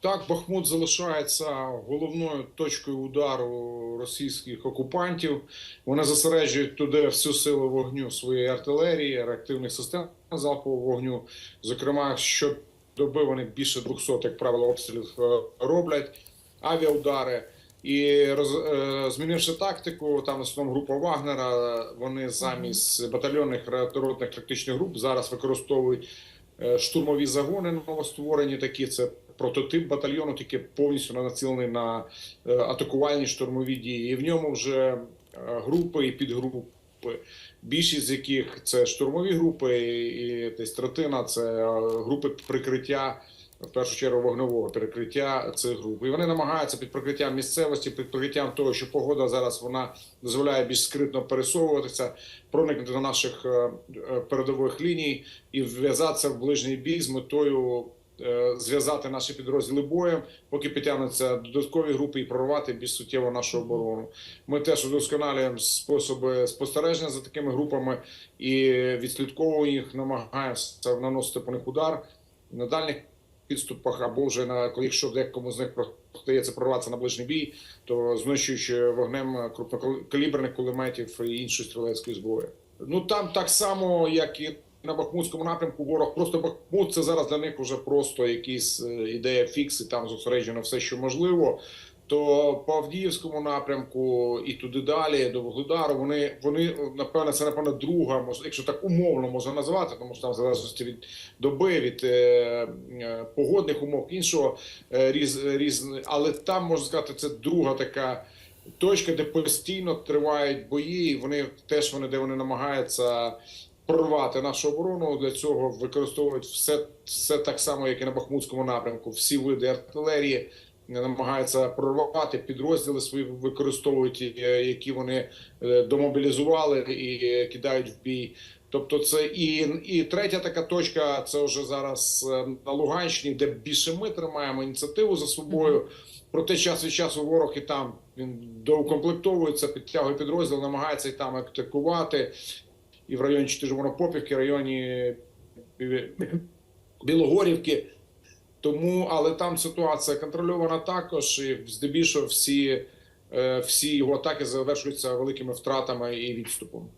Так, Бахмут залишається головною точкою удару російських окупантів. Вони зосереджують туди всю силу вогню своєї артилерії, реактивних систем залпового вогню. Зокрема, щодоби вони більше 200, як правило, обстрілів е, роблять, авіаудари. І роз, е, змінивши тактику, там в основному група Вагнера, вони замість батальйонних ротних тактичних груп зараз використовують е, штурмові загони новостворені такі. Це прототип батальйону, тільки повністю націлений на е, атакувальні штурмові дії. І в ньому вже е, групи і підгрупи. Більшість з яких це штурмові групи, і десь третина це е, групи прикриття, в першу чергу вогневого перекриття цих груп. І вони намагаються під прикриттям місцевості, під прикриттям того, що погода зараз вона дозволяє більш скритно пересовуватися, проникнути до наших передових ліній і вв'язатися в ближній бій з метою зв'язати наші підрозділи боєм, поки підтягнуться додаткові групи і прорвати більш суттєво нашу оборону. Ми теж удосконалюємо способи спостереження за такими групами і відслідковуємо їх, намагаємося наносити по них удар на дальніх підступах, або вже на коли якщо декому з них вдається прорватися на ближній бій, то знищуючи вогнем крупнокаліберних кулеметів і іншої стрілецької зброї. Ну там так само, як і на Бахмутському напрямку, ворог просто Бахмут це зараз для них вже просто якісь е, ідея фікс, і там зосереджено все, що можливо. То по Авдіївському напрямку і туди далі до Вугледару вони вони напевне це напевно друга, мож- якщо так умовно можна назвати, тому що там в залежності від доби, від е, е, погодних умов іншого е, різ, різ, але там можна сказати, це друга така точка, де постійно тривають бої. і Вони теж вони де вони намагаються прорвати нашу оборону. Для цього використовують все, все так само, як і на Бахмутському напрямку. Всі види артилерії намагаються прорвати підрозділи свої використовують, е, які вони е, домобілізували і е, кидають в бій. Тобто, це і, і третя така точка. Це вже зараз е, на Луганщині, де більше ми тримаємо ініціативу за собою. Проте час від часу ворог і там він доукомплектовується, підтягує підрозділ, намагається і там атакувати. І в районі Чотиржмонопопівки, районі Білогорівки. Тому, але там ситуація контрольована також, і здебільшого всі, е, всі його атаки завершуються великими втратами і відступом.